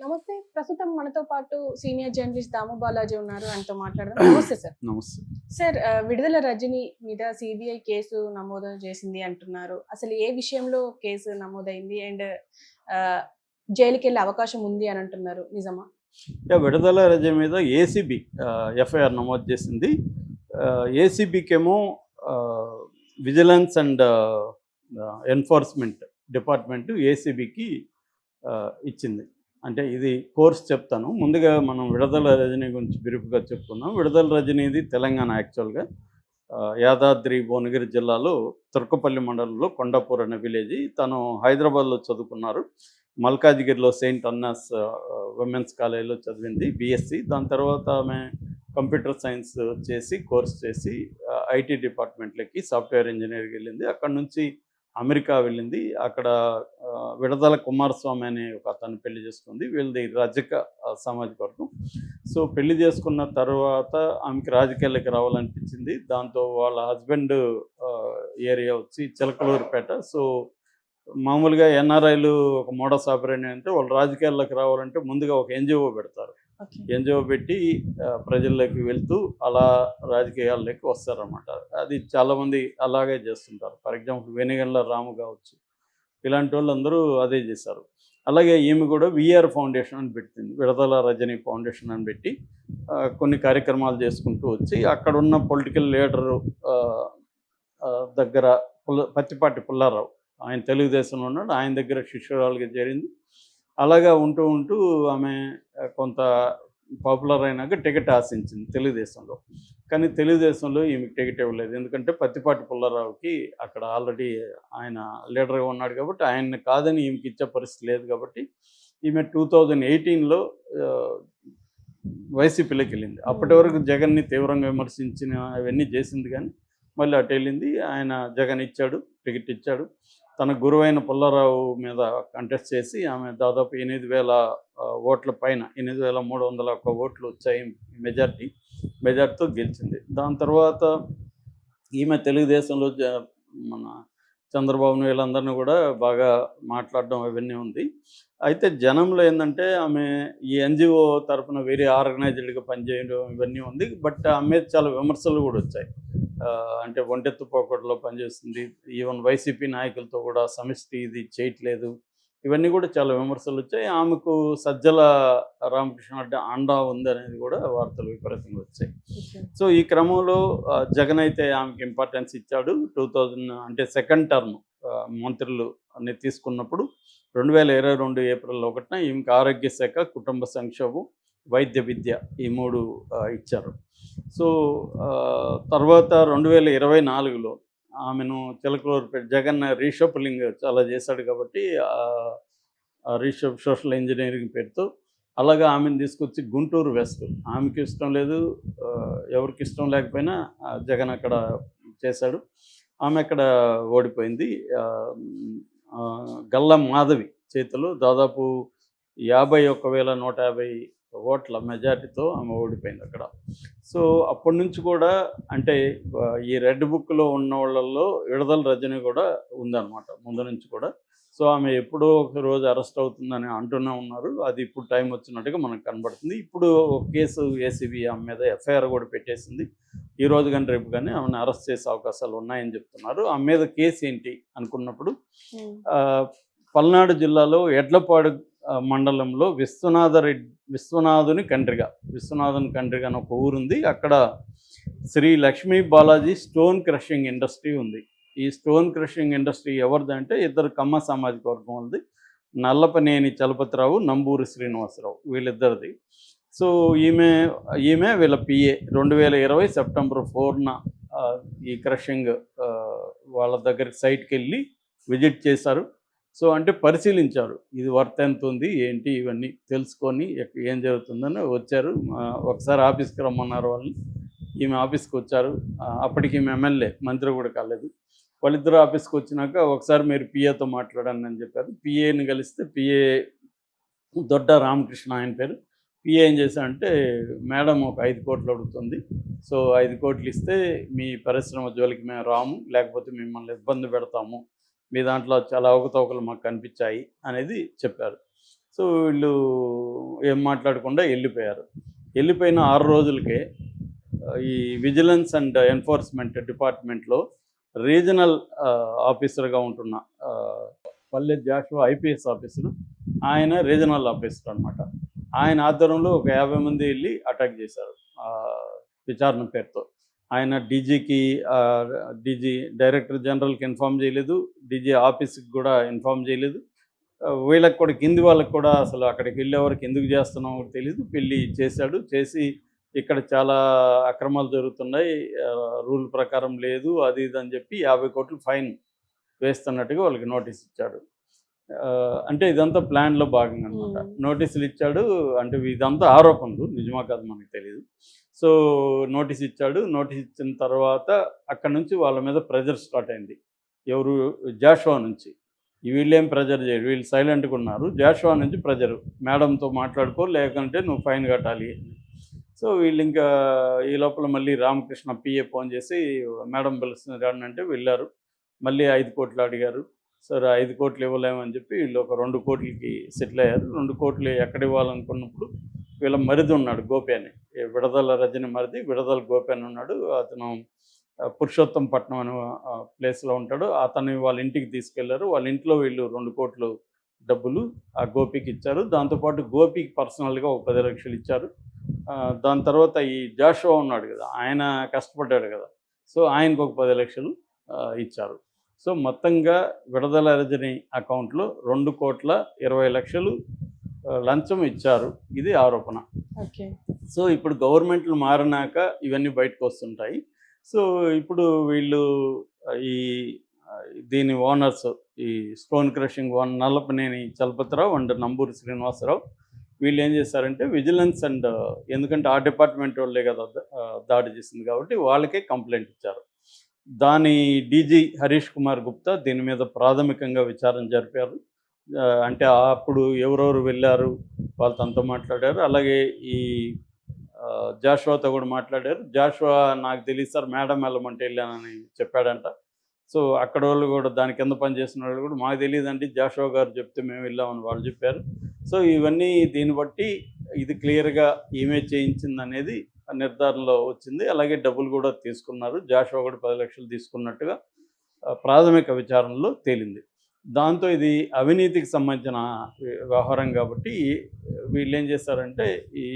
నమస్తే. ప్రస్తుతం మనతో పాటు సీనియర్ జర్నలిస్ట్ దాము బాలాజీ ఉన్నారు. ఆయనతో మాట్లాడదాం. నమస్తే సార్. నమస్తే. సార్ విడుదల రజని మీద సిబిఐ కేసు నమోదు చేసింది అంటున్నారు. అసలు ఏ విషయంలో కేసు నమోదైంది? అండ్ జైలుకి వెళ్ళే అవకాశం ఉంది అని అంటున్నారు. నిజమా? విడుదల రజ మీద ఏసీబీ ఎఫ్ఐఆర్ నమోదు చేసింది. ఏసీబీకి ఏమో విజిలెన్స్ అండ్ ఎన్ఫోర్స్మెంట్ డిపార్ట్మెంట్ ఏసీబీకి ఇచ్చింది. అంటే ఇది కోర్స్ చెప్తాను. ముందుగా మనం విడుదల రజనీ గురించి బిరుపుగా చెప్పుకుందాం. విడుదల రజనీది తెలంగాణ యాక్చువల్గా. యాదాద్రి భువనగిరి జిల్లాలో తుర్కపల్లి మండలంలో కొండాపూర్ అనే విలేజ్. తను హైదరాబాద్లో చదువుకున్నారు. మల్కాజ్గిరిలో సెయింట్ అన్నాస్ ఉమెన్స్ కాలేజీలో చదివింది బీఎస్సీ. దాని తర్వాత ఆమె కంప్యూటర్ సైన్స్ చేసి కోర్స్ చేసి ఐటీ డిపార్ట్మెంట్లోకి సాఫ్ట్వేర్ ఇంజనీర్కి వెళ్ళింది. అక్కడ నుంచి అమెరికా వెళ్ళింది. అక్కడ విడదల కుమారస్వామి అనే ఒక అతను పెళ్ళి చేసుకుంది. వీళ్ళది రజక సామాజిక వర్గం. సో పెళ్ళి చేసుకున్న తర్వాత ఆమెకి రాజకీయాలకు రావాలనిపించింది. దాంతో వాళ్ళ హస్బెండ్ ఏరియా వచ్చి చిలకలూరుపేట. సో మామూలుగా ఎన్ఆర్ఐలు ఒక మోడస్ ఆపరేట్ అంటే వాళ్ళు రాజకీయాల్లోకి రావాలంటే ముందుగా ఒక ఎన్జిఓ పెడతారు. ఎన్జిఓ పెట్టి ప్రజల్లోకి వెళ్తూ అలా రాజకీయాల్లోకి వస్తారన్నమాట. అది చాలామంది అలాగే చేస్తుంటారు. ఫర్ ఎగ్జాంపుల్ వెనుగండ్ల రాము కావచ్చు ఇలాంటి వాళ్ళందరూ అదే చేశారు. అలాగే ఈమె కూడా విఆర్ ఫౌండేషన్ అని పెట్టింది విడదల రజని ఫౌండేషన్ అని పెట్టి కొన్ని కార్యక్రమాలు చేసుకుంటూ వచ్చి అక్కడ ఉన్న పొలిటికల్ లీడరు దగ్గర పుల్ల పత్తిపాటి పుల్లారావు ఆయన తెలుగుదేశంలో ఉన్నాడు ఆయన దగ్గర శిష్యురాలుగా చేరింది. అలాగా ఉంటూ ఉంటూ ఆమె కొంత పాపులర్ అయినాక టికెట్ ఆశించింది తెలుగుదేశంలో. కానీ తెలుగుదేశంలో ఈమెకి టికెట్ ఇవ్వలేదు. ఎందుకంటే పత్తిపాటి పుల్లారావుకి అక్కడ ఆల్రెడీ ఆయన లీడర్గా ఉన్నాడు కాబట్టి ఆయన్ని కాదని ఈమెకి ఇచ్చే పరిస్థితి లేదు కాబట్టి ఈమె టూ థౌజండ్ ఎయిటీన్లో వైసీపీలోకి వెళ్ళింది. అప్పటి వరకు జగన్ని తీవ్రంగా విమర్శించిన అవన్నీ చేసింది కానీ మళ్ళీ అటు వెళ్ళింది. ఆయన జగన్ ఇచ్చాడు టికెట్ ఇచ్చాడు. తన గురువైన పుల్లారావు మీద కంటెస్ట్ చేసి ఆమె దాదాపు ఎనిమిది వేల ఓట్ల పైన ఎనిమిది వేల మూడు వందల ఒక్క ఓట్లు వచ్చాయి మెజార్టీ మెజార్టీతో గెలిచింది. దాని తర్వాత ఈమె తెలుగుదేశంలో జ- మన చంద్రబాబును వీళ్ళందరినీ కూడా బాగా మాట్లాడడం అవన్నీ ఉంది. అయితే జనంలో ఏంటంటే ఆమె ఈ ఎన్జిఓ తరఫున వేరే ఆర్గనైజ్డ్గా పనిచేయడం ఇవన్నీ ఉంది. బట్ ఆమె చాలా విమర్శలు కూడా వచ్చాయి. అంటే ఒంటెత్తు పోకట్లో పనిచేస్తుంది. ఈవెన్ వైసీపీ నాయకులతో కూడా సమిష్టి ఇది చేయట్లేదు. ఇవన్నీ కూడా చాలా విమర్శలు వచ్చాయి. ఆమెకు సజ్జల రామకృష్ణ అంటే అండా ఉంది అనేది కూడా వార్తలు విపరీతంగా వచ్చాయి. సో ఈ క్రమంలో జగన్ అయితే ఆమెకి ఇంపార్టెన్స్ ఇచ్చాడు. టూ థౌజండ్ అంటే సెకండ్ టర్మ్ మంత్రులు అన్ని తీసుకున్నప్పుడు రెండు వేల ఇరవై రెండు ఏప్రిల్ ఒకటిన ఈమెకి ఆరోగ్య శాఖ కుటుంబ సంక్షోభం వైద్య విద్య ఈ మూడు ఇచ్చారు. సో తర్వాత రెండు వేల ఇరవై నాలుగులో ఆమెను చిలకలూరుపేట జగన్ రీషఫలింగ్ చాలా చేశాడు కాబట్టి రీషఫ్ సోషల్ ఇంజనీరింగ్ పేరుతో అలాగే ఆమెను తీసుకొచ్చి గుంటూరు వెస్ట్. ఆమెకి ఇష్టం లేదు ఎవరికి ఇష్టం లేకపోయినా జగన్ అక్కడ చేశాడు. ఆమె అక్కడ ఓడిపోయింది. గల్లం మాధవి చేతిలో దాదాపు యాభై ఒక్క వేల నూట యాభై ఓట్ల మెజార్టీతో ఆమె ఓడిపోయింది అక్కడ. సో అప్పటి నుంచి కూడా అంటే ఈ రెడ్ బుక్లో ఉన్న వాళ్ళల్లో విడుదల రజని కూడా ఉందన్నమాట ముందు నుంచి కూడా. సో ఆమె ఎప్పుడో ఒక రోజు అరెస్ట్ అవుతుందని అంటూనే ఉన్నారు. అది ఇప్పుడు టైం వచ్చినట్టుగా మనకు కనబడుతుంది. ఇప్పుడు ఒక కేసు ఏసీబీ ఆమె మీద ఎఫ్ఐఆర్ కూడా పెట్టేసింది. ఈ రోజు కానీ రేపు కానీ ఆమెను అరెస్ట్ చేసే అవకాశాలు ఉన్నాయని చెప్తున్నారు. ఆమె మీద కేసు ఏంటి అనుకున్నప్పుడు పల్నాడు జిల్లాలో ఎడ్లపాడు మండలంలో విశ్వనాథ రెడ్డి విశ్వనాథుని కండ్రిగా విశ్వనాథుని కండ్రిగా అని ఒక ఊరుంది. అక్కడ Shri Lakshmi Balaji stone crushing industry ఉంది. ఈ స్టోన్ క్రషింగ్ ఇండస్ట్రీ ఎవరిది అంటే ఇద్దరు కమ్మ సామాజిక వర్గం వాళ్ళది. నల్లపనేని చలపతిరావు నంబూరి శ్రీనివాసరావు వీళ్ళిద్దరిది. సో ఈమె ఈమె వీళ్ళ పిఏ. రెండు వేల ఇరవై సెప్టెంబర్ ఫోర్న ఈ క్రషింగ్ వాళ్ళ దగ్గర సైట్కి వెళ్ళి విజిట్ చేశారు. సో అంటే పరిశీలించారు. ఇది వర్త్ ఎంత ఉంది? ఏంటి? ఇవన్నీ తెలుసుకొని ఏం జరుగుతుందని వచ్చారు. ఒకసారి ఆఫీస్కి రమ్మన్నారు వాళ్ళని. ఈమె ఆఫీస్కి వచ్చారు. అప్పటికి ఈమె ఎమ్మెల్యే మంత్రి కూడా కాలేదు. వాళ్ళిద్దరు ఆఫీస్కి వచ్చినాక ఒకసారి మీరు పిఏతో మాట్లాడండి అని చెప్పారు. పిఏని కలిస్తే పిఏ దొడ్డ రామకృష్ణ ఆయన పేరు. పిఏ ఏం చేశారంటే మేడం ఒక ఐదు కోట్లు అడుగుతుంది. సో ఐదు కోట్లు ఇస్తే మీ పరిశ్రమ జోలికి మేము రాము. లేకపోతే మిమ్మల్ని ఇబ్బంది పెడతాము. మీ దాంట్లో చాలా అవకతవకలు మాకు కనిపించాయి అనేది చెప్పారు. సో వీళ్ళు ఏం మాట్లాడకుండా వెళ్ళిపోయారు. వెళ్ళిపోయిన ఆరు రోజులకే ఈ విజిలెన్స్ అండ్ ఎన్ఫోర్స్మెంట్ డిపార్ట్మెంట్లో రీజనల్ ఆఫీసర్గా ఉంటున్న పల్లె జాషువా ఐపీఎస్ ఆఫీసరు ఆయన రీజనల్ ఆఫీసర్ అనమాట ఆయన ఆధ్వర్యంలో ఒక యాభై మంది వెళ్ళి అటాక్ చేశారు విచారణ పేరుతో. ఆయన డీజీకి డీజీ డైరెక్టర్ జనరల్కి ఇన్ఫామ్ చేయలేదు. డీజీ ఆఫీస్కి కూడా ఇన్ఫామ్ చేయలేదు. వీళ్ళకి కూడా కింది వాళ్ళకి కూడా అసలు అక్కడికి వెళ్ళే వరకు ఎందుకు చేస్తున్నామో తెలియదు పెళ్ళి చేశాడు. చేసి ఇక్కడ చాలా అక్రమాలు జరుగుతున్నాయి. రూల్ ప్రకారం లేదు అది ఇది అని చెప్పి యాభై కోట్లు ఫైన్ వేస్తున్నట్టుగా వాళ్ళకి నోటీస్ ఇచ్చాడు. అంటే ఇదంతా ప్లాన్లో భాగంగా అనమాట. నోటీసులు ఇచ్చాడు. అంటే ఇదంతా ఆరోపణలు. నిజమా కాదు మనకు తెలియదు సో నోటీస్ ఇచ్చాడు. నోటీస్ ఇచ్చిన తర్వాత అక్కడ నుంచి వాళ్ళ మీద ప్రెజర్ స్టార్ట్ అయింది. ఎవరు? జాషువా నుంచి. వీళ్ళేం ప్రెజర్ చేయరు. వీళ్ళు సైలెంట్గా ఉన్నారు. జాషువా నుంచి ప్రెజర్. మేడంతో మాట్లాడుకో లేకుంటే నువ్వు ఫైన్ కట్టాలి సో వీళ్ళు ఇంకా ఈ లోపల మళ్ళీ రామకృష్ణ పిఏ ఫోన్ చేసి మేడం పిలుస్తుంది రాండి అంటే వెళ్ళారు. మళ్ళీ ఐదు కోట్లు అడిగారు. సరే ఐదు కోట్లు ఇవ్వలేమని చెప్పి వీళ్ళు ఒక రెండు కోట్లకి సెటిల్ అయ్యారు. రెండు కోట్లు ఎక్కడ ఇవ్వాలనుకున్నప్పుడు వీళ్ళ మరిది ఉన్నాడు గోపి అని. విడదల రజని మరిది విడదల గోపి అని ఉన్నాడు. అతను పురుషోత్తం పట్నం అనే ప్లేస్లో ఉంటాడు. అతన్ని వాళ్ళ ఇంటికి తీసుకెళ్ళారు. వాళ్ళ ఇంట్లో వీళ్ళు రెండు కోట్లు డబ్బులు ఆ గోపికి ఇచ్చారు. దాంతోపాటు గోపికి పర్సనల్గా ఒక పది లక్షలు ఇచ్చారు. దాని తర్వాత ఈ జాషువా ఉన్నాడు కదా ఆయన కష్టపడ్డాడు కదా. సో ఆయనకు ఒక పది లక్షలు ఇచ్చారు. సో మొత్తంగా విడదల రజని అకౌంట్లో రెండు కోట్ల ఇరవై లక్షలు లంచం ఇచ్చారు. ఇది ఆరోపణ. ఓకే. సో ఇప్పుడు గవర్నమెంట్లు మారినాక ఇవన్నీ బయటకు వస్తుంటాయి. సో ఇప్పుడు వీళ్ళు ఈ దీని ఓనర్స్ ఈ stone crushing own Nallapaneni Chalapathi Rao and Namburi Srinivasa Rao వీళ్ళు ఏం చేశారంటే విజిలెన్స్ అండ్ ఎందుకంటే ఆ డిపార్ట్మెంట్ వాళ్ళే కదా దాడి చేసింది కాబట్టి వాళ్ళకే కంప్లైంట్ ఇచ్చారు. దాని డీజీ హరీష్ కుమార్ గుప్తా దీని మీద ప్రాథమికంగా విచారణ జరిపారు. అంటే అప్పుడు ఎవరెవరు వెళ్ళారు వాళ్ళు తనతో మాట్లాడారు. అలాగే ఈ జాషువాతో కూడా మాట్లాడారు. జాషువా నాకు తెలియదు సార్ మేడం వెళ్ళమంటే వెళ్ళానని చెప్పాడంట. సో అక్కడ వాళ్ళు కూడా దాని కింద పనిచేసిన వాళ్ళు కూడా మాకు తెలియదండి. జాషువా గారు చెప్తే మేము వెళ్ళామని వాళ్ళు చెప్పారు. సో ఇవన్నీ దీన్ని బట్టి ఇది క్లియర్గా ఈమె చేయించింది అనేది నిర్ధారణలో వచ్చింది. అలాగే డబ్బులు కూడా తీసుకున్నారు. జాషువా కూడా పది లక్షలు తీసుకున్నట్టుగా ప్రాథమిక విచారణలో తేలింది. దాంతో ఇది అవినీతికి సంబంధించిన వ్యవహారం కాబట్టి వీళ్ళు ఏం చేస్తారంటే ఈ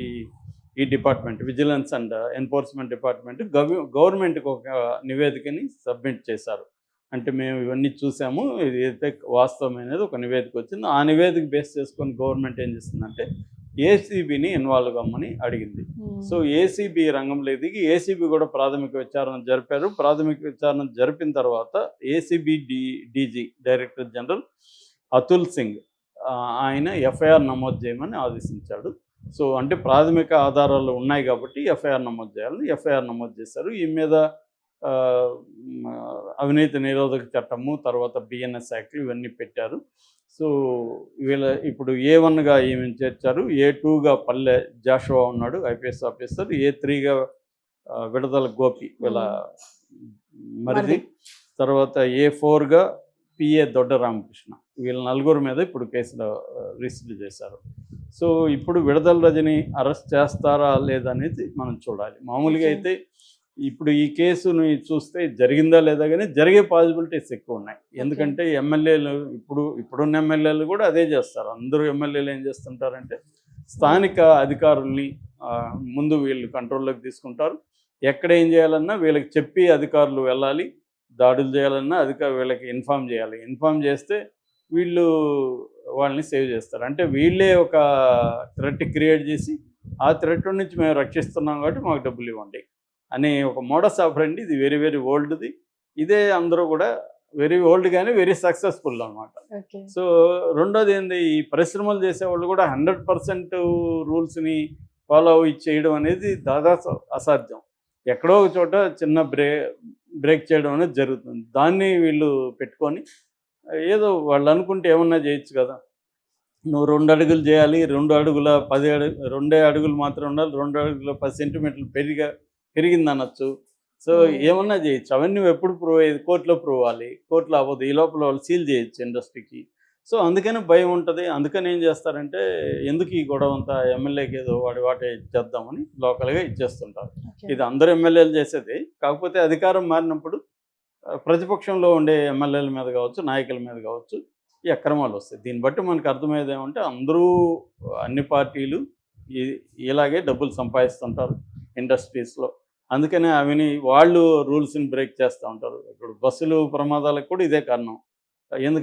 ఈ department vigilance and enforcement department gov గవర్నమెంట్కి ఒక నివేదికని సబ్మిట్ చేశారు. అంటే మేము ఇవన్నీ చూసాము ఇది అయితే వాస్తవమైనది ఒక నివేదిక వచ్చింది. ఆ నివేదిక బేస్ చేసుకొని గవర్నమెంట్ ఏం చేస్తుందంటే ఏసీబీని ఇన్వాల్వ్ కమ్మని అడిగింది. సో ఏసీబీ రంగంలో దిగి ఏసీబీ కూడా ప్రాథమిక విచారణ జరిపారు. ప్రాథమిక విచారణ జరిపిన తర్వాత ACB D DG director general Atul Singh ఆయన ఎఫ్ఐఆర్ నమోదు చేయమని ఆదేశించాడు. సో అంటే ప్రాథమిక ఆధారాలు ఉన్నాయి కాబట్టి ఎఫ్ఐఆర్ నమోదు చేయాలని ఎఫ్ఐఆర్ నమోదు చేశారు. ఈ మీద అవినీతి నిరోధక చట్టము తర్వాత బిఎన్ఎస్ యాక్ట్లు ఇవన్నీ పెట్టారు. సో వీళ్ళ ఇప్పుడు ఏ వన్గా ఈమెను చేర్చారు ఏ టూగా పల్లె జాషువా ఉన్నాడు ఐపీఎస్ ఆఫీసర్ ఏ త్రీగా విడదల గోపి వీళ్ళ మరిది. తర్వాత ఏ ఫోర్గా పిఏ దొడ్డ రామకృష్ణ. వీళ్ళ నలుగురు మీద ఇప్పుడు కేసులు రిజిస్టర్ చేశారు. సో ఇప్పుడు విడదల రజని అరెస్ట్ చేస్తారా లేదనేది మనం చూడాలి. మామూలుగా. అయితే ఇప్పుడు ఈ కేసుని చూస్తే జరిగిందా లేదా కానీ జరిగే పాసిబిలిటీస్ ఎక్కువ ఉన్నాయి. ఎందుకంటే ఎమ్మెల్యేలు ఇప్పుడు ఇప్పుడున్న ఎమ్మెల్యేలు కూడా అదే చేస్తారు. అందరూ ఎమ్మెల్యేలు ఏం చేస్తుంటారంటే స్థానిక అధికారుల్ని ముందు వీళ్ళు కంట్రోల్లోకి తీసుకుంటారు. ఎక్కడ ఏం చేయాలన్నా వీళ్ళకి చెప్పి అధికారులు వెళ్ళాలి. దాడులు చేయాలన్నా అధికారు వీళ్ళకి ఇన్ఫామ్ చేయాలి. ఇన్ఫామ్ చేస్తే వీళ్ళు వాళ్ళని సేవ్ చేస్తారు. అంటే వీళ్ళే ఒక థ్రెట్ క్రియేట్ చేసి ఆ థ్రెట్ నుంచి మేము రక్షిస్తున్నాం కాబట్టి మాకు డబ్బులు ఇవ్వండి. అనే ఒక మోడస్ ఆఫరండి ఇది వెరీ వెరీ ఓల్డ్ది. ఇదే అందరూ కూడా వెరీ ఓల్డ్ కానీ వెరీ సక్సెస్ఫుల్ అనమాట సో రెండోది ఏంది? ఈ పరిశ్రమలు చేసేవాళ్ళు కూడా హండ్రెడ్ పర్సెంట్ రూల్స్ని ఫాలో అవి చేయడం అనేది దాదాపు అసాధ్యం. ఎక్కడో ఒక చోట చిన్న బ్రే బ్రేక్ చేయడం అనేది జరుగుతుంది. దాన్ని వీళ్ళు పెట్టుకొని ఏదో వాళ్ళు అనుకుంటే ఏమన్నా చేయొచ్చు కదా. నువ్వు రెండు అడుగులు చేయాలి రెండు అడుగుల పది అడుగు రెండే అడుగులు మాత్రం ఉండాలి రెండు అడుగుల పది సెంటీమీటర్లు పెరిగా పెరిగింది అనొచ్చు సో Hmm. ఏమన్నా చేయొచ్చు. అవన్నీ ఎప్పుడు ప్రూవ్ అయ్యేది? కోర్టులో ప్రూవ్ అవ్వాలి. కోర్టులో అవ్వదు. ఈ లోపల వాళ్ళు సీల్ చేయొచ్చు ఇండస్ట్రీకి. సో అందుకని భయం ఉంటుంది. అందుకని ఏం చేస్తారంటే ఎందుకు ఈ గొడవ అంతా ఎమ్మెల్యేకి ఏదో వాడి వాటే ఇచ్చేద్దామని లోకల్గా ఇచ్చేస్తుంటారు. ఇది అందరు ఎమ్మెల్యేలు చేసేది. కాకపోతే అధికారం మారినప్పుడు ప్రతిపక్షంలో ఉండే ఎమ్మెల్యేల మీద కావచ్చు నాయకుల మీద కావచ్చు ఈ అక్రమాలు వస్తాయి. దీన్ని బట్టి మనకు అర్థమయ్యేది ఏమంటే అందరూ అన్ని పార్టీలు ఇలాగే డబ్బులు సంపాదిస్తుంటారు ఇండస్ట్రీస్లో. అందుకనే అవిని వాళ్ళు రూల్స్ని బ్రేక్ చేస్తూ ఉంటారు. ఇప్పుడు బస్సులు ప్రమాదాలకు కూడా ఇదే కారణం. ఎందుకు